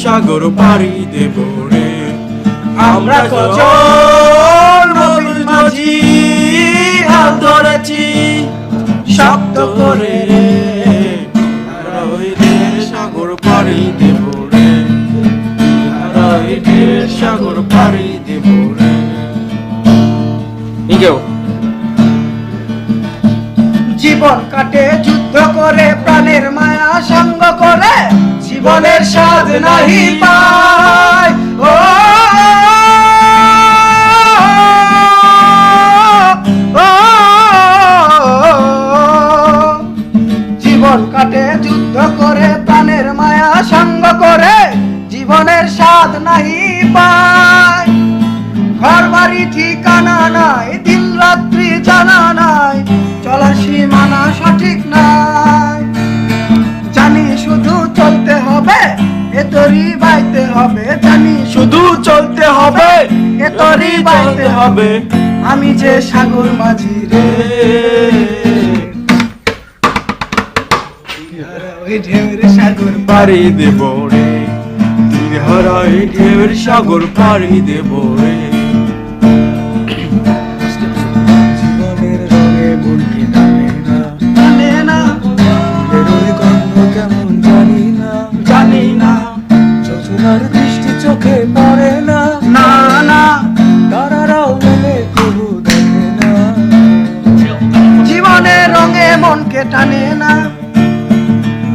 সাগর পাড়ি দেব রে আমরা কজন মরুল মাঝি হাত ধরেছি শব্দ করে রে সাগর পাড়ি দেব রে সাগর পাড়ি দেব রে জীবন কাটে, যুদ্ধ করে, প্রাণের মায়া সঙ্গ করে, জীবনের স্বাদ নাহি পায়। ও জীবন কাটে, যুদ্ধ করে, প্রাণের মায়া সঙ্গ করে, জীবনের স্বাদ নাহি পায়। ঘর বাড়ি ঠিকানা নাই দিন রাত্রি জানা নাই চলার সীমানা সঠিক নাই জানি শুধু চলতে হবে এতরি বাইতে হবে। জানি শুধু চলতে হবে এতরি বাইতে হবে। আমি যে সাগর মাঝি রে। ওই সাগর পাড়ি দেব রে? তীর ঢেউয়ের সাগর পাড়ি দেব রে। যোজনার দৃষ্টি চোখে পড়ে না। না না। তারারাও মেলে তবু দেখে না। জীবনের রঙে মনকে টানে না।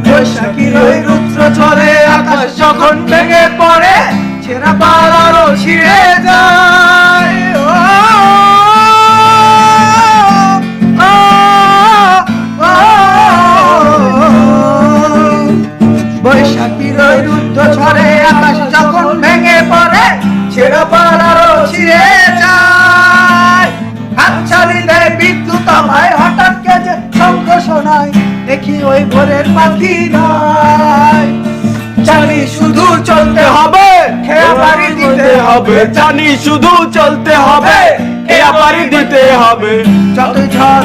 বৈশাখীর ওই রুদ্র চলে আকাশ যখন ভেঙে পড়ে ছেঁড়া পাড়ারও ছিঁড়ে বৈশাখীর ওই রুদ্র আকাশ যখন ভেঙে পড়ে, ছেঁড়া পাড়ারও ছিঁড়ে যায়। হাতছানি দেয় বিদ্যুৎ আমায়, হঠাৎ কে যে শঙ্খ শোনায়, দেখি ওই ভোরের পাখি নয়। জানি শুধু চলতে হবে, খেয়া বাড়ি দিতে হবে। জানি শুধু চলতে হবে, খেয়া পাড়ি দিতে হবে। যত ঝড়